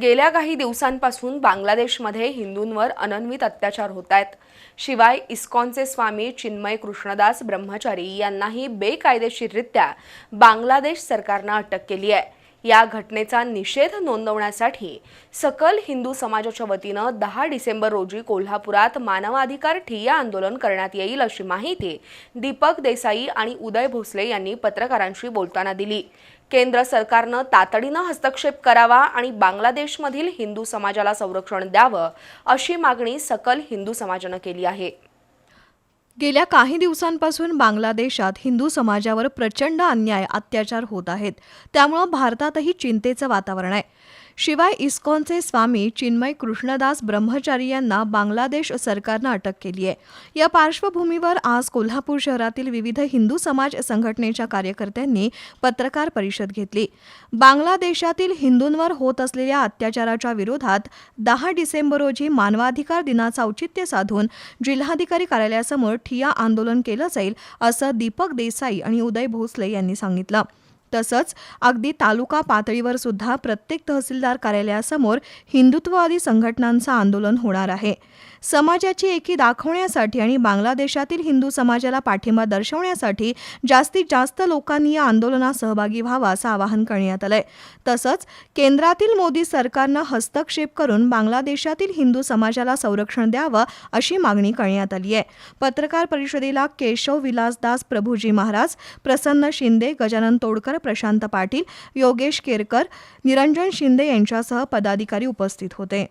गेल्या काही दिवसांपासून बांगलादेशमध्ये हिंदूंवर अनन्वित अत्याचार होत आहेत. शिवाय इस्कॉनचे स्वामी चिन्मय कृष्णदास ब्रह्मचारी यांनाही बेकायदेशीररित्या बांगलादेश सरकारनं अटक केली आहे. या घटनेचा निषेध नोंदवण्यासाठी सकल हिंदू समाजाच्या वतीनं दहा डिसेंबर रोजी कोल्हापुरात मानवाधिकार ठिय्या आंदोलन करण्यात येईल अशी माहिती दीपक देसाई आणि उदय भोसले यांनी पत्रकारांशी बोलताना दिली. केंद्र सरकारनं तातडीनं हस्तक्षेप करावा आणि बांगलादेशमधील हिंदू समाजाला संरक्षण द्यावं अशी मागणी सकल हिंदू समाजानं केली आहे. गेल्या काही दिवसांपासून बांगलादेशात हिंदू समाजावर प्रचंड अन्याय अत्याचार होत आहेत. त्यामुळं भारतातही चिंतेचं वातावरण आहे. शिवाय इस्कॉनचे स्वामी चिन्मय कृष्णदास ब्रह्मचारी यांना बांगलादेश सरकारनं अटक केली आहे या पार्श्वभूमीवर आज कोल्हापूर शहरातील विविध हिंदू समाज संघटनेच्या कार्यकर्त्यांनी पत्रकार परिषद घेतली. बांगलादेशातील हिंदूंवर होत असलेल्या अत्याचाराच्या विरोधात दहा डिसेंबर रोजी मानवाधिकार दिनाचं औचित्य साधून जिल्हाधिकारी कार्यालयासमोर ठिया आंदोलन केलं जाईल असं दीपक देसाई आणि उदय भोसले यांनी सांगितलं. तसंच अगदी तालुका पातळीवर सुद्धा प्रत्येक तहसीलदार कार्यालयासमोर हिंदुत्ववादी संघटनांचं आंदोलन होणार आहे. समाजाची एकी दाखवण्यासाठी आणि बांगलादेशातील हिंदू समाजाला पाठिंबा दर्शवण्यासाठी जास्तीत जास्त लोकांनी या आंदोलनात सहभागी व्हावा असं आवाहन करण्यात आलंय. तसंच केंद्रातील मोदी सरकारनं हस्तक्षेप करून बांगलादेशातील हिंदू समाजाला संरक्षण द्यावं अशी मागणी करण्यात आली आहे. पत्रकार परिषदेला केशव विलासदास प्रभूजी महाराज प्रसन्न शिंदे गजानन तोडकर प्रशांत पाटील योगेश केरकर निरंजन शिंदे यांच्यासह पदाधिकारी उपस्थित होते.